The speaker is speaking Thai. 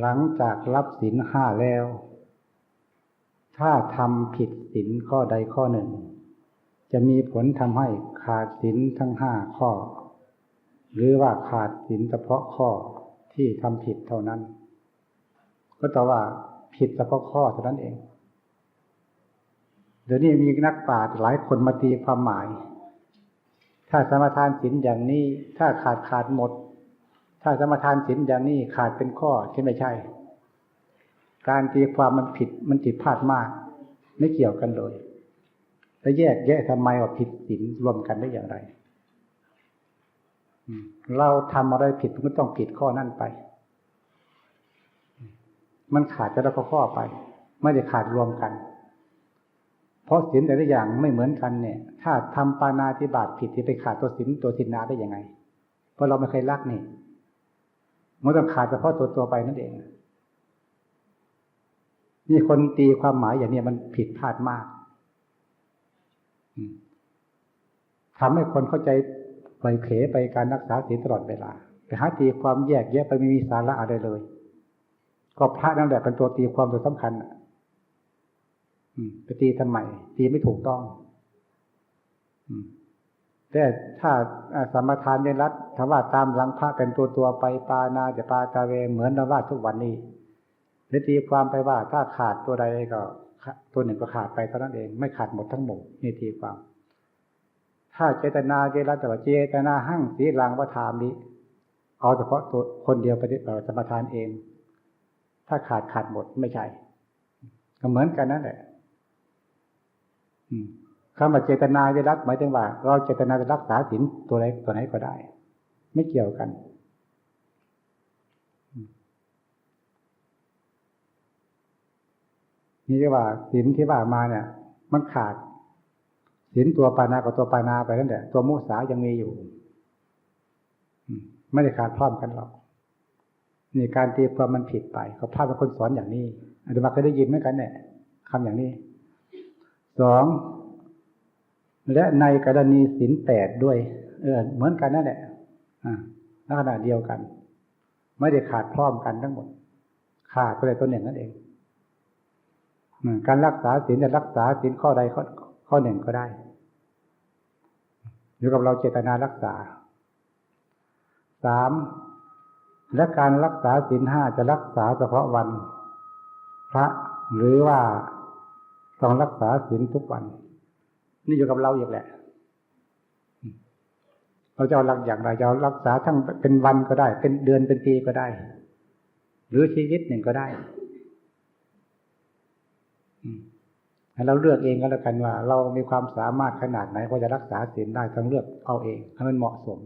หลังจากรับศีลห้าแล้ว ถ้าทำผิดศีลข้อใดข้อหนึ่ง จะมีผลทำให้ขาดศีลทั้งห้าข้อ หรือว่าขาดศีลเฉพาะข้อที่ทำผิดเท่านั้น ก็แต่ว่าผิดเฉพาะข้อเท่านั้นเอง เดี๋ยวนี้มีนักปราชญ์หลายคนมาตีความหมาย ถ้าสมาทานศีลอย่างนี้ ถ้าขาดขาดหมด ถ้าสมทานศีลอย่างนี้ขาดเป็นข้อใช่ไม่ใช่ การตีความมันผิดมันผิดพลาดมาก ไม่เกี่ยวกันเลย แล้วแยกแยะทำไมว่าผิดศีลรวมกันได้อย่างไรเราทำอะไรผิดก็ต้องผิดข้อนั่นไป มันขาดจะละข้อไป ไม่ได้ขาดรวมกัน เพราะศีลแต่ละอย่างไม่เหมือนกันเนี่ย ถ้าทำปานาธิบาตผิดที่ไปขาดตัวศีลตัวสินนาได้ยังไง เพราะเราไม่เคยรักนี่ มันต้องขาดเฉพาะตัวตัวไปนั่นเองนี่คนตีความหมายอย่างนี้มันผิดพลาดมากทำให้คนเข้าใจปเผลไปการรักษาศีลตลอดเวลาไปหาตีความแยกแยะไปไม่มีสาระอะไรเลย ก็พระนั่นแหละเป็นตัวตีความตัวสำคัญไปตีทำไมตีไม่ถูกต้อง แต่ถ้าสมทานเยรัตถาว่าตามหลังพระเป็นตัวตัวไปปานาจะปาตาเวเหมือนนว่าทุกวันนี้หรือตีความไปว่าถ้าขาดตัวใดก็ตัวหนึ่งก็ขาดไปเท่านั้นเอง ไม่ขาดหมดทั้งหมดนี่ตีความ ถ้าเจตนาเจรัตแต่ว่าเจตนาหั่งสีลังวัฏามิเอาเฉพาะตัวคนเดียวไปสมทานเอง ถ้าขาดขาดหมดไม่ใช่ก็เหมือนกันนั่นแหละ คำว่าเจตนาจะรักหมายถึงว่า เราเจตนาจะรักษาศีลตัวไหนตัวไหนก็ได้ ไม่เกี่ยวกัน นี่เรียกว่าศีลที่ว่ามาเนี่ย มันขาดศีลตัวปานากับตัวปานาไปนั่นแหละตัวมุสายังมีอยู่ไม่ได้ขาดพร้อมกันหรอกนี่การตีความมันผิดไปเขาพาดเป็นคนสอนอย่างนี้อาจจะมาเคยได้ยินเหมือนกันเนี่ยคำอย่างนี้สอง และในกรณีสินแปดด้วย เออ เหมือนกันนั่นแหละลักษณะเดียวกัน ไม่ได้ขาดพร้อมกันทั้งหมด ขาดไปเลยตัวหนึ่งนั่นเองการรักษาสินจะรักษาสินข้อใดข้อข้อหนึ่งก็ได้อยู่กับเราเจตนารักษาสามและการรักษาสินห้าจะรักษาเฉพาะวัน พระหรือว่าต้องรักษาศีลทุกวัน นี่อยู่กับเราอย่างแหละเราจะรักอย่างไรจะรักษาทั้งเป็นวันก็ได้ เป็นเดือนเป็นปีก็ได้ หรือชีวิตหนึ่งก็ได้ให้เราเลือกเองก็แล้วกันว่า เรามีความสามารถขนาดไหนพอจะรักษาศีลได้ต้องเลือกเอาเองให้มันเหมาะสม